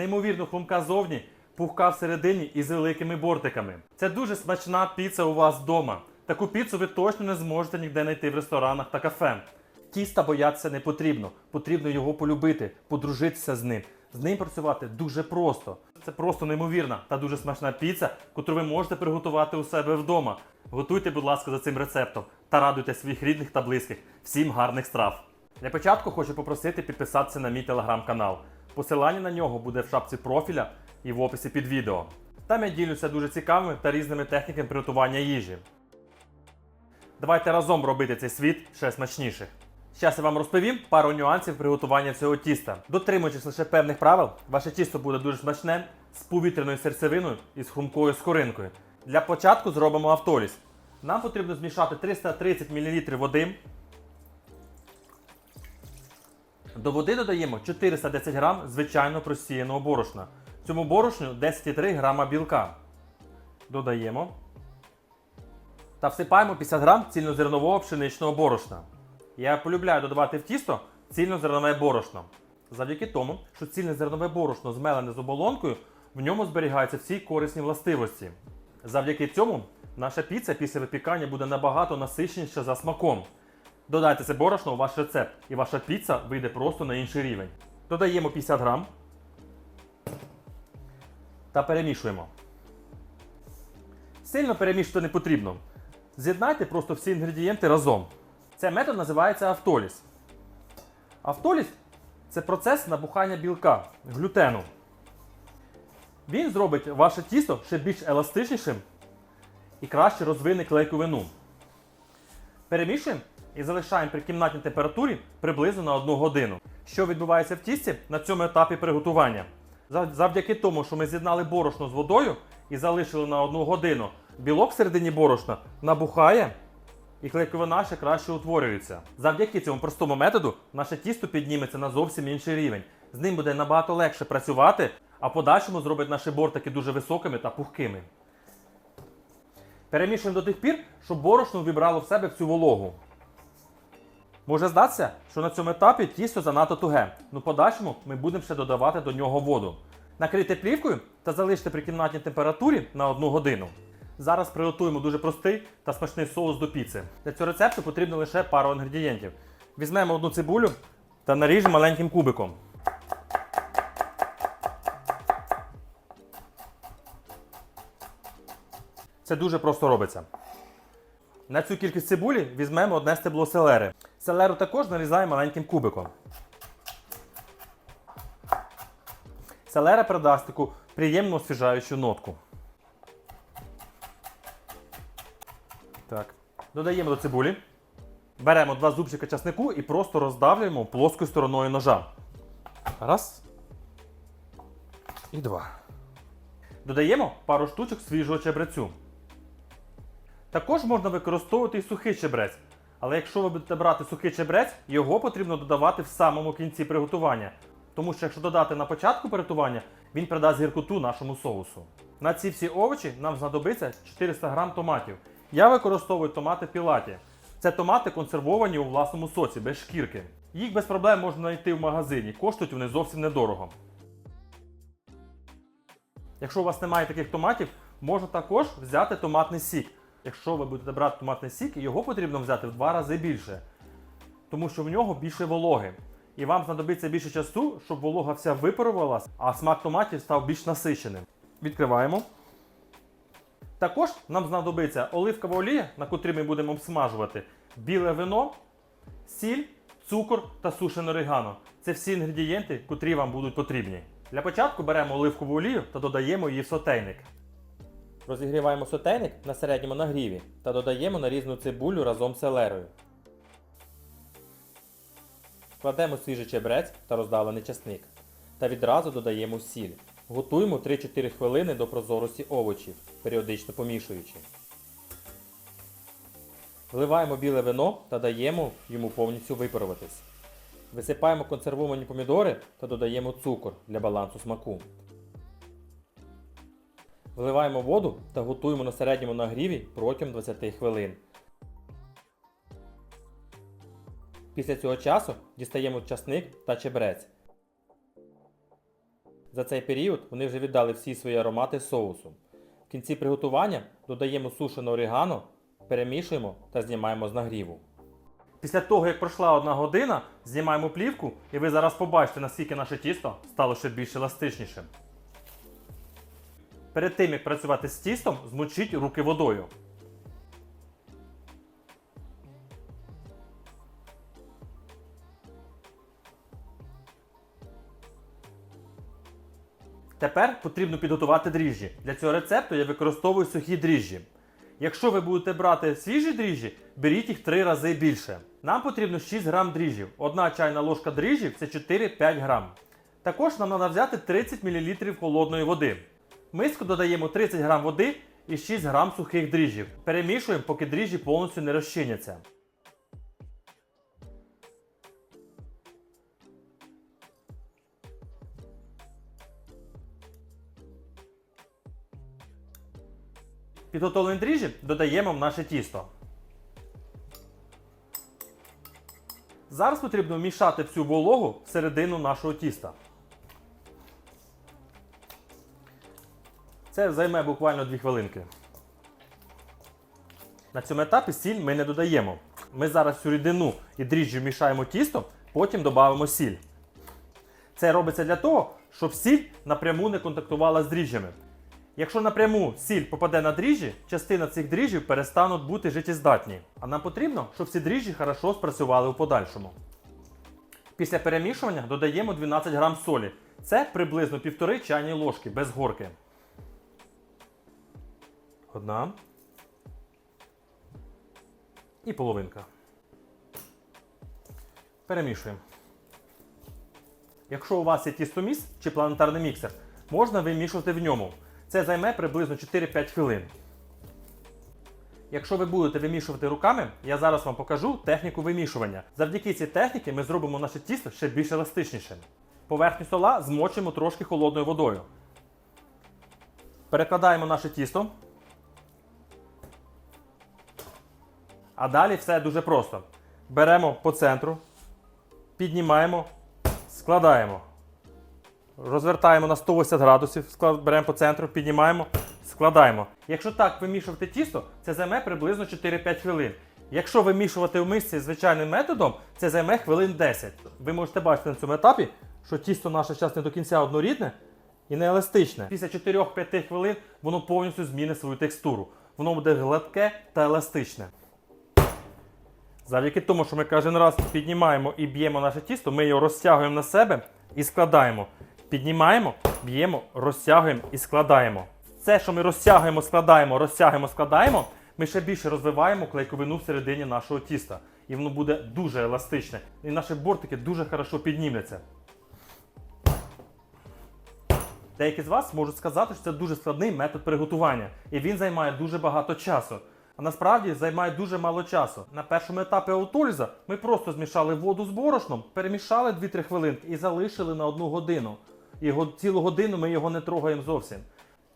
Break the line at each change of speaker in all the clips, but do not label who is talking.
неймовірно хрумка зовні, пухка всередині і з великими бортиками. Це дуже смачна піца у вас вдома. Таку піцу ви точно не зможете ніде знайти в ресторанах та кафе. Тіста боятися не потрібно. Потрібно його полюбити, подружитися з ним. З ним працювати дуже просто. Це просто неймовірна та дуже смачна піца, яку ви можете приготувати у себе вдома. Готуйте, будь ласка, за цим рецептом та радуйте своїх рідних та близьких. Всім гарних страв! Для початку хочу попросити підписатися на мій телеграм-канал. Посилання на нього буде в шапці профіля і в описі під відео. Там я ділюся дуже цікавими та різними техніками приготування їжі. Давайте разом робити цей світ ще смачніших. Зараз я вам розповім пару нюансів приготування цього тіста. Дотримуючись лише певних правил, ваше тісто буде дуже смачне, з повітряною серцевиною і з хрумкою скоринкою. Для початку зробимо автоліз. Нам потрібно змішати 330 мл води. До води додаємо 410 г звичайно просіяного борошна. Цьому борошню 10,3 г білка. Додаємо. Та всипаємо 50 г цільнозернового пшеничного борошна. Я полюбляю додавати в тісто цільнозернове борошно. Завдяки тому, що цільнозернове борошно змелене з оболонкою, в ньому зберігаються всі корисні властивості. Завдяки цьому наша піца після випікання буде набагато насиченіша за смаком. Додайте це борошно у ваш рецепт, і ваша піца вийде просто на інший рівень. Додаємо 50 грам та перемішуємо. Сильно перемішувати не потрібно. З'єднайте просто всі інгредієнти разом. Цей метод називається автоліз. Автоліз це процес набухання білка, глютену. Він зробить ваше тісто ще більш еластичнішим і краще розвине клейковину. Перемішуємо і залишаємо при кімнатній температурі приблизно на 1 годину. Що відбувається в тісті на цьому етапі приготування? Завдяки тому, що ми з'єднали борошно з водою і залишили на 1 годину, білок всередині борошна набухає і клейковина ще краще утворюється. Завдяки цьому простому методу наше тісто підніметься на зовсім інший рівень. З ним буде набагато легше працювати, а подальшому зробить наші бортики дуже високими та пухкими. Перемішуємо до тих пір, щоб борошно вібрало в себе всю вологу. Може здатися, що на цьому етапі тісто занадто туге, в подальшому ми будемо ще додавати до нього воду. Накрийте плівкою та залиште при кімнатній температурі на 1 годину. Зараз приготуємо дуже простий та смачний соус до піци. Для цього рецепту потрібно лише пару інгредієнтів. Візьмемо одну цибулю та наріжемо маленьким кубиком. Це дуже просто робиться. На цю кількість цибулі візьмемо одне стебло селери. Селеру також нарізаємо маленьким кубиком. Селера придасть таку приємну освіжаючу нотку. Так. Додаємо до цибулі. Беремо два зубчика часнику і просто роздавлюємо плоскою стороною ножа. Раз. І два. Додаємо пару штучок свіжого чебрецю. Також можна використовувати і сухий чебрець. Але якщо ви будете брати сухий чебрець, його потрібно додавати в самому кінці приготування. Тому що якщо додати на початку приготування, він придасть гіркоту нашому соусу. На ці всі овочі нам знадобиться 400 г томатів. Я використовую томати пілаті. Це томати консервовані у власному соці, без шкірки. Їх без проблем можна знайти в магазині, коштують вони зовсім недорого. Якщо у вас немає таких томатів, можна також взяти томатний сік. Якщо ви будете брати томатний сік, його потрібно взяти в два рази більше, тому що в нього більше вологи. І вам знадобиться більше часу, щоб волога вся випарувалась, а смак томатів став більш насиченим. Відкриваємо. Також нам знадобиться оливкова олія, на котрій ми будемо обсмажувати, біле вино, сіль, цукор та сушене орегано. Це всі інгредієнти, котрі вам будуть потрібні. Для початку беремо оливкову олію та додаємо її в сотейник. Розігріваємо сотейник на середньому нагріві та додаємо нарізану цибулю разом з селерою. Кладемо свіжий чебрець та роздавлений часник. Та відразу додаємо сіль. Готуємо 3-4 хвилини до прозорості овочів, періодично помішуючи. Вливаємо біле вино та даємо йому повністю випаруватись. Висипаємо консервовані помідори та додаємо цукор для балансу смаку. Вливаємо воду та готуємо на середньому нагріві протягом 20 хвилин. Після цього часу дістаємо часник та чебрець. За цей період вони вже віддали всі свої аромати соусу. В кінці приготування додаємо сушене орігано, перемішуємо та знімаємо з нагріву. Після того, як пройшла одна година, знімаємо плівку, і ви зараз побачите, наскільки наше тісто стало ще більш еластичнішим. Перед тим, як працювати з тістом, змочіть руки водою. Тепер потрібно підготувати дріжджі. Для цього рецепту я використовую сухі дріжджі. Якщо ви будете брати свіжі дріжджі, беріть їх 3 рази більше. Нам потрібно 6 грам дріжджів. Одна чайна ложка дріжджів це 4-5 грам. Також нам треба взяти 30 мл холодної води. В миску додаємо 30 грам води і 6 грам сухих дріжджів. Перемішуємо, поки дріжджі повністю не розчиняться. Підготовлені дріжджі додаємо в наше тісто. Зараз потрібно вмішати всю вологу всередину нашого тіста. Це займе буквально 2 хвилинки. На цьому етапі сіль ми не додаємо. Ми зараз всю рідину і дріжджі вмішаємо в тісто, потім додамо сіль. Це робиться для того, щоб сіль напряму не контактувала з дріжджами. Якщо напряму сіль попаде на дріжджі, частина цих дріжджів перестануть бути життєздатні. А нам потрібно, щоб ці дріжджі хорошо спрацювали у подальшому. Після перемішування додаємо 12 грам солі. Це приблизно 1,5 чайні ложки без горки. Одна. І половинка. Перемішуємо. Якщо у вас є тістоміс чи планетарний міксер, можна вимішувати в ньому. Це займе приблизно 4-5 хвилин. Якщо ви будете вимішувати руками, я зараз вам покажу техніку вимішування. Завдяки цій техніці ми зробимо наше тісто ще більш еластичнішим. Поверхню стола змочимо трошки холодною водою. Перекладаємо наше тісто. А далі все дуже просто. Беремо по центру, піднімаємо, складаємо. Розвертаємо на 180 градусів, беремо по центру, піднімаємо, складаємо. Якщо так вимішувати тісто, це займе приблизно 4-5 хвилин. Якщо вимішувати в мисці звичайним методом, це займе хвилин 10. Ви можете бачити на цьому етапі, що тісто наше зараз не до кінця однорідне і не еластичне. Після 4-5 хвилин воно повністю змінить свою текстуру. Воно буде гладке та еластичне. Завдяки тому, що ми кожен раз піднімаємо і б'ємо наше тісто, ми його розтягуємо на себе і складаємо. Піднімаємо, б'ємо, розтягуємо і складаємо. Це, що ми розтягуємо, складаємо, розтягуємо, складаємо, ми ще більше розвиваємо клейковину всередині нашого тіста. І воно буде дуже еластичне. І наші бортики дуже хорошо піднімляться. Деякі з вас можуть сказати, що це дуже складний метод приготування, і він займає дуже багато часу. А насправді займає дуже мало часу. На першому етапі аутоліза ми просто змішали воду з борошном, перемішали 2-3 хвилинки і залишили на одну годину. Його цілу годину ми його не трогаємо зовсім.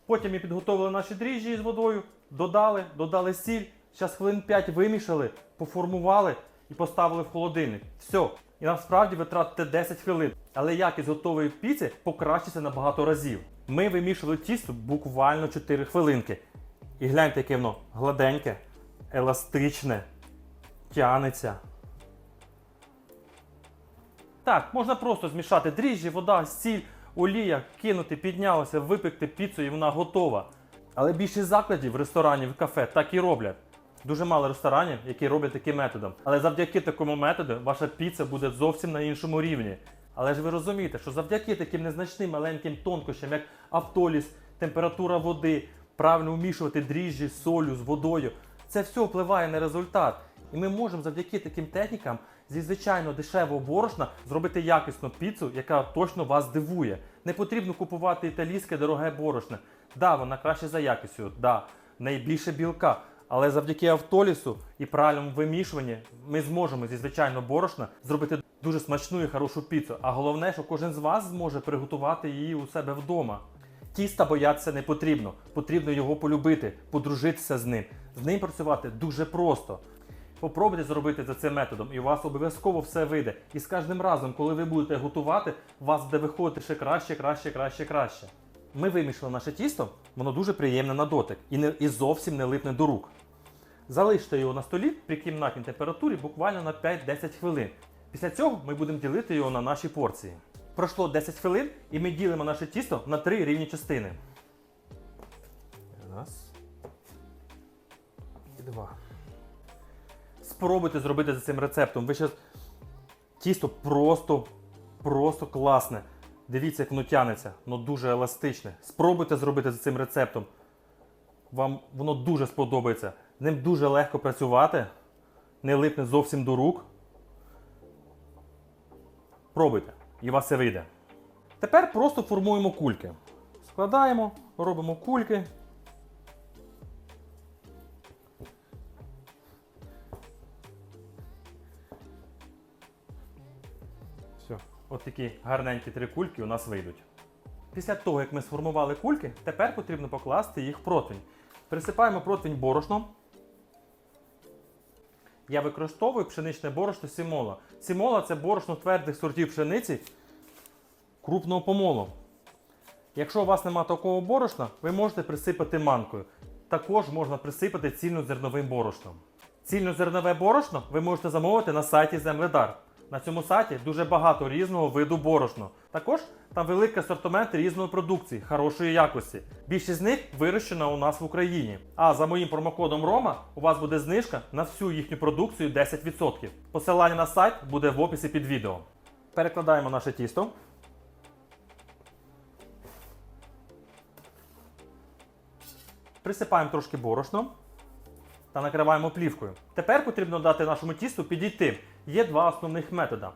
Потім ми підготовили наші дріжджі з водою, додали, додали сіль, зараз хвилин 5 вимішали, поформували і поставили в холодильник. Все. І насправді ви тратите 10 хвилин. Але якість готової піци покращиться на багато разів. Ми вимішували тісто буквально 4 хвилинки. І гляньте, яке воно гладеньке, еластичне, тянеться. Так, можна просто змішати дріжджі, вода, сіль, олія, кинути, піднялося, випекти піцу і вона готова. Але більшість закладів, ресторанів, кафе так і роблять. Дуже мало ресторанів, які роблять таким методом. Але завдяки такому методу ваша піца буде зовсім на іншому рівні. Але ж ви розумієте, що завдяки таким незначним маленьким тонкощам, як автоліз, температура води, правильно вмішувати дріжджі з солью, з водою, це все впливає на результат. І ми можемо завдяки таким технікам зі звичайно дешевого борошна зробити якісну піцу, яка точно вас здивує. Не потрібно купувати італійське дороге борошно. Да, вона краще за якістю, да, в неї більше білка. Але завдяки автолісу і правильному вимішуванні ми зможемо зі звичайного борошна зробити дуже смачну і хорошу піцу. А головне, що кожен з вас зможе приготувати її у себе вдома. Тіста боятися не потрібно. Потрібно його полюбити, подружитися з ним. З ним працювати дуже просто. Попробуйте зробити за цим методом, і у вас обов'язково все вийде. І з кожним разом, коли ви будете готувати, у вас буде виходити ще краще, краще, краще, краще. Ми вимішали наше тісто, воно дуже приємне на дотик і, не, і зовсім не липне до рук. Залиште його на столі при кімнатній температурі буквально на 5-10 хвилин. Після цього ми будемо ділити його на наші порції. Пройшло 10 хвилин і ми ділимо наше тісто на три рівні частини. Раз. І два. Спробуйте зробити за цим рецептом. Ви щас... Тісто просто, просто класне. Дивіться, як воно тянеться, воно дуже еластичне. Спробуйте зробити за цим рецептом. Вам воно дуже сподобається. Ним дуже легко працювати, не липне зовсім до рук. Пробуйте, і у вас це вийде. Тепер просто формуємо кульки. Складаємо, робимо кульки. Все, от такі гарненькі три кульки у нас вийдуть. Після того, як ми сформували кульки, тепер потрібно покласти їх в противень. Присипаємо противень борошном. Я використовую пшеничне борошно Сімола. Сімола це борошно твердих сортів пшениці крупного помолу. Якщо у вас немає такого борошна, ви можете присипати манкою. Також можна присипати цільнозерновим борошном. Цільнозернове борошно ви можете замовити на сайті Земледар. На цьому сайті дуже багато різного виду борошна. Також там великий асортимент різної продукції, хорошої якості. Більшість з них вирощена у нас в Україні. А за моїм промокодом Рома у вас буде знижка на всю їхню продукцію 10%. Посилання на сайт буде в описі під відео. Перекладаємо наше тісто. Присипаємо трошки борошно та накриваємо плівкою. Тепер потрібно дати нашому тісту підійти. Є два основних методи.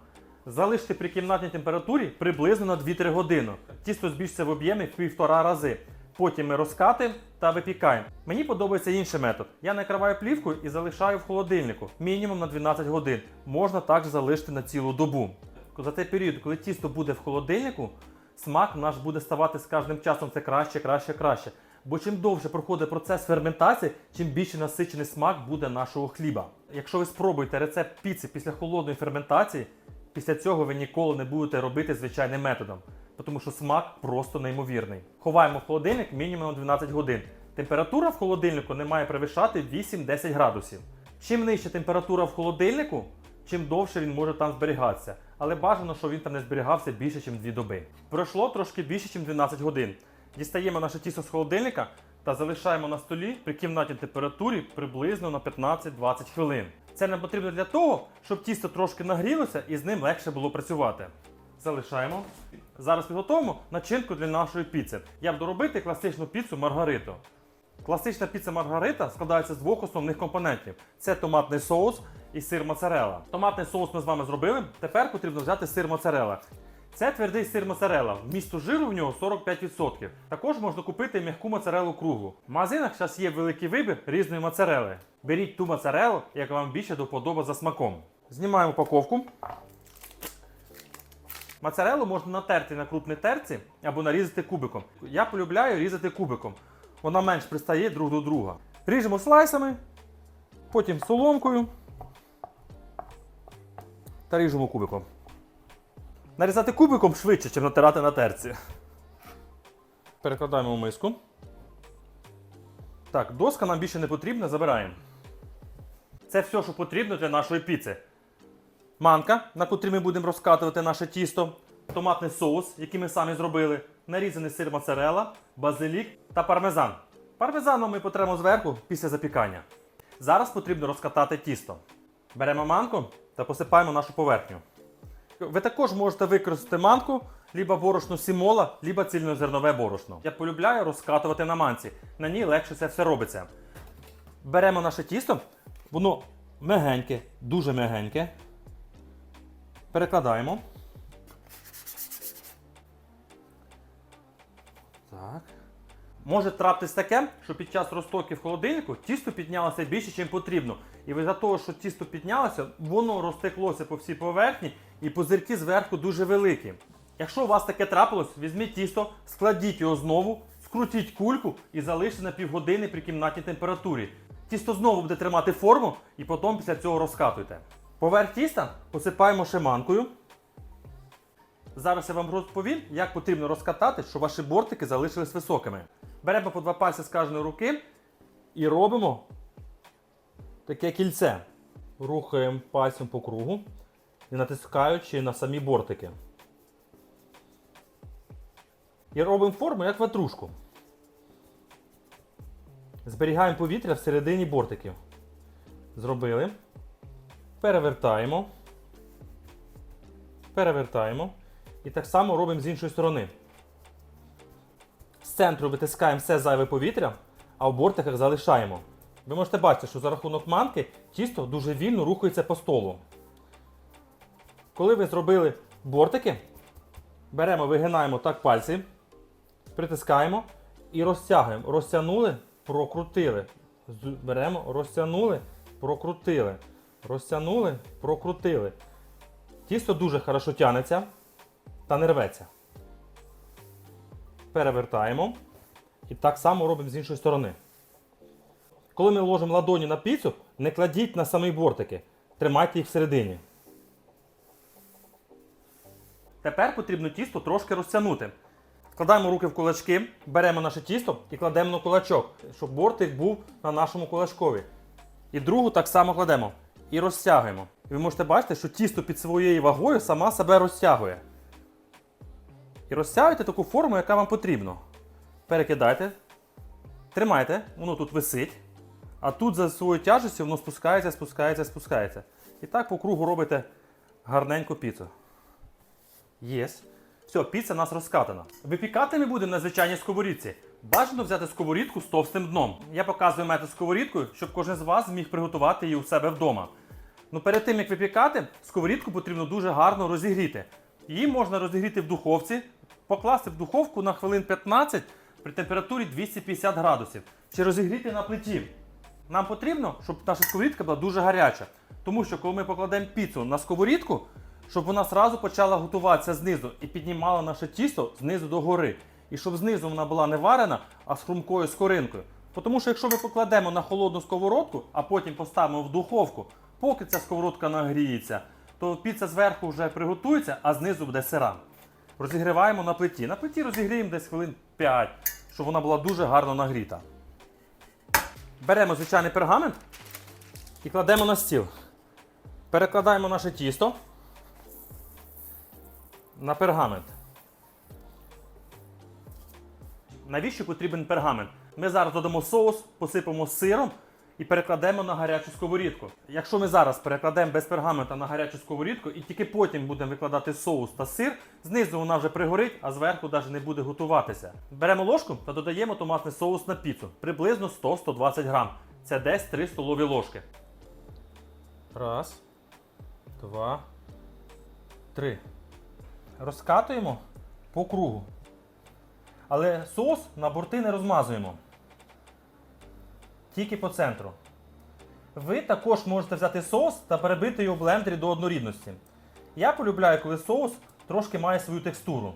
Залишити при кімнатній температурі приблизно на 2-3 години. Тісто збільшиться в об'ємі в півтора рази. Потім ми розкатуємо та випікаємо. Мені подобається інший метод. Я накриваю плівкою і залишаю в холодильнику мінімум на 12 годин. Можна також залишити на цілу добу. За цей період, коли тісто буде в холодильнику, смак наш буде ставати з кожним часом все краще, краще, краще. Бо чим довше проходить процес ферментації, чим більше насичений смак буде нашого хліба. Якщо ви спробуєте рецепт піци після холодної ферментації, після цього ви ніколи не будете робити звичайним методом, тому що смак просто неймовірний. Ховаємо в холодильник мінімум 12 годин. Температура в холодильнику не має перевищати 8-10 градусів. Чим нижча температура в холодильнику, чим довше він може там зберігатися. Але бажано, щоб він там не зберігався більше, ніж 2 доби. Пройшло трошки більше, ніж 12 годин. Дістаємо наше тісто з холодильника та залишаємо на столі при кімнатній температурі приблизно на 15-20 хвилин. Це нам потрібно для того, щоб тісто трошки нагрілося і з ним легше було працювати. Залишаємо. Зараз підготуємо начинку для нашої піци. Я буду робити класичну піцу Маргариту. Класична піца Маргарита складається з двох основних компонентів: це томатний соус і сир моцарелла. Томатний соус ми з вами зробили. Тепер потрібно взяти сир моцарелла. Це твердий сир моцарелла. Вмісту жиру в нього 45%. Також можна купити м'яку моцарелу круглу. В магазинах зараз є великий вибір різної моцарели. Беріть ту моцарелу, яка вам більше до вподоби за смаком. Знімаємо упаковку. Моцарелу можна натерти на крупній терці або нарізати кубиком. Я полюбляю різати кубиком. Вона менш пристає друг до друга. Ріжемо слайсами, потім соломкою та ріжемо кубиком. Нарізати кубиком швидше, ніж натирати на терці. Перекладаємо в миску. Так, доска нам більше не потрібна, забираємо. Це все, що потрібно для нашої піци. Манка, на котрій ми будемо розкатувати наше тісто, томатний соус, який ми самі зробили, нарізаний сир моцарелла, базилік та пармезан. Пармезаном ми потремо зверху після запікання. Зараз потрібно розкатати тісто. Беремо манку та посипаємо нашу поверхню. Ви також можете використати манку, либо борошно сімола, либо цільнозернове борошно. Я полюбляю розкатувати на манці. На ній легше це все робиться. Беремо наше тісто, воно мягеньке, дуже мягеньке. Перекладаємо. Так. Може трапитись таке, що під час розтоки в холодильнику тісто піднялося більше, ніж потрібно. І за того, що тісто піднялося, воно розтеклося по всій поверхні і пузирки зверху дуже великі. Якщо у вас таке трапилось, візьміть тісто, складіть його знову, скрутіть кульку і залиште на півгодини при кімнатній температурі. Тісто знову буде тримати форму і потім після цього розкатуйте. Поверх тіста посипаємо шиманкою. Зараз я вам розповім, як потрібно розкатати, щоб ваші бортики залишились високими. Беремо по два пальці з кожної руки і робимо таке кільце. Рухаємо пальцем по кругу і натискаючи на самі бортики. І робимо форму як ватрушку. Зберігаємо повітря всередині бортиків. Зробили. Перевертаємо. Перевертаємо. І так само робимо з іншої сторони. З центру витискаємо все зайве повітря, а в бортиках залишаємо. Ви можете бачити, що за рахунок манки тісто дуже вільно рухається по столу. Коли ви зробили бортики, беремо, вигинаємо так пальці, притискаємо і розтягуємо. Розтягнули, прокрутили. Беремо, розтягнули, прокрутили. Розтягнули, прокрутили. Тісто дуже хорошо тянеться та не рветься. Перевертаємо. І так само робимо з іншої сторони. Коли ми ложимо ладоні на піцу, не кладіть на самі бортики. Тримайте їх всередині. Тепер потрібно тісто трошки розтягнути. Складаємо руки в кулачки, беремо наше тісто і кладемо на кулачок, щоб бортик був на нашому кулачкові. І другу так само кладемо. І розтягуємо. І ви можете бачити, що тісто під своєю вагою сама себе розтягує. І розтягуйте таку форму, яка вам потрібна. Перекидайте. Тримайте, воно тут висить. А тут за своєю тяжестю воно спускається, спускається, спускається. І так по кругу робите гарненьку піцу. Єс. Все, піца у нас розкатана. Випікати ми будемо на звичайній сковорідці. Бажано взяти сковорідку з товстим дном. Я показую метод сковорідкою, щоб кожен з вас зміг приготувати її у себе вдома. Ну перед тим як випікати, сковорідку потрібно дуже гарно розігріти. Її можна розігріти в духовці, покласти в духовку на хвилин 15 при температурі 250 градусів. Чи розігріти на плиті. Нам потрібно, щоб наша сковорідка була дуже гаряча. Тому що коли ми покладемо піцу на сковорідку, щоб вона зразу почала готуватися знизу і піднімала наше тісто знизу до гори. І щоб знизу вона була не варена, а з хрумкою скоринкою. Тому що якщо ми покладемо на холодну сковородку, а потім поставимо в духовку, поки ця сковородка нагріється, то піца зверху вже приготується, а знизу буде сира. Розігріваємо на плиті. На плиті розігріємо десь хвилин 5, щоб вона була дуже гарно нагріта. Беремо звичайний пергамент і кладемо на стіл. Перекладаємо наше тісто на пергамент. Навіщо потрібен пергамент? Ми зараз додамо соус, посипемо сиром і перекладемо на гарячу сковорідку. Якщо ми зараз перекладемо без пергамента на гарячу сковорідку і тільки потім будемо викладати соус та сир, знизу вона вже пригорить, а зверху навіть не буде готуватися. Беремо ложку та додаємо томатний соус на піцу. Приблизно 100-120 грам. Це десь 3 столові ложки. Раз, два, три. Розкатуємо по кругу. Але соус на борти не розмазуємо. Тільки по центру. Ви також можете взяти соус та перебити його в блендері до однорідності. Я полюбляю, коли соус трошки має свою текстуру.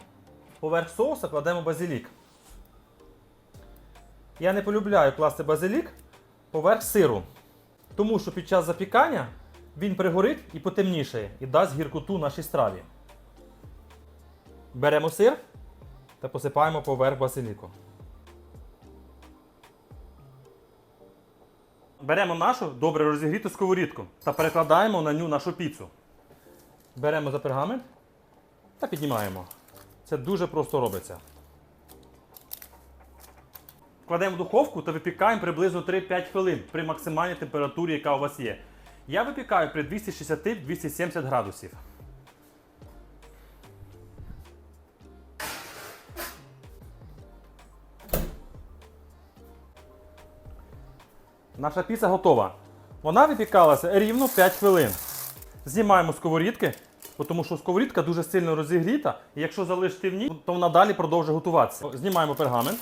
Поверх соуса кладемо базилік. Я не полюбляю класти базилік поверх сиру. Тому що під час запікання він пригорить і потемнішає і дасть гіркоту нашій страві. Беремо сир та посипаємо поверх базиліку. Беремо нашу добре розігріту сковорідку та перекладаємо на ню нашу піцу. Беремо за пергамент та піднімаємо. Це дуже просто робиться. Кладемо в духовку та випікаємо приблизно 3-5 хвилин при максимальній температурі, яка у вас є. Я випікаю при 260-270 градусів. Наша піца готова. Вона випікалася рівно 5 хвилин. Знімаємо сковорідки, тому що сковорідка дуже сильно розігріта, і якщо залишити в ній, то вона далі продовжує готуватися. Знімаємо пергамент.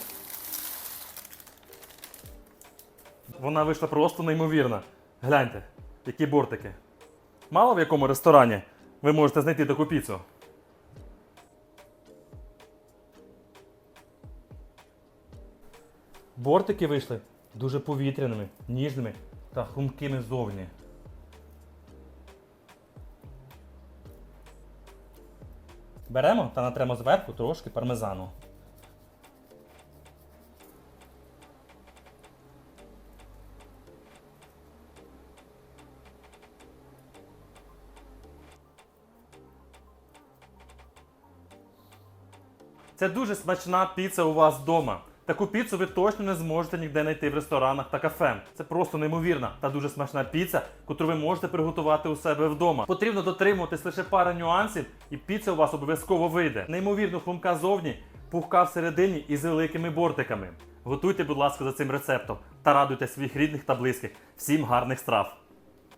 Вона вийшла просто неймовірна. Гляньте, які бортики. Мало в якому ресторані ви можете знайти таку піцу. Бортики вийшли дуже повітряними, ніжними та хрумкими ззовні. Беремо та натремо зверху трошки пармезану. Це дуже смачна піца у вас вдома. Таку піцу ви точно не зможете ніде знайти в ресторанах та кафе. Це просто неймовірна та дуже смачна піца, яку ви можете приготувати у себе вдома. Потрібно дотримуватись лише пара нюансів, і піца у вас обов'язково вийде. Неймовірно хрумка зовні, пухка всередині і з великими бортиками. Готуйте, будь ласка, за цим рецептом та радуйте своїх рідних та близьких. Всім гарних страв!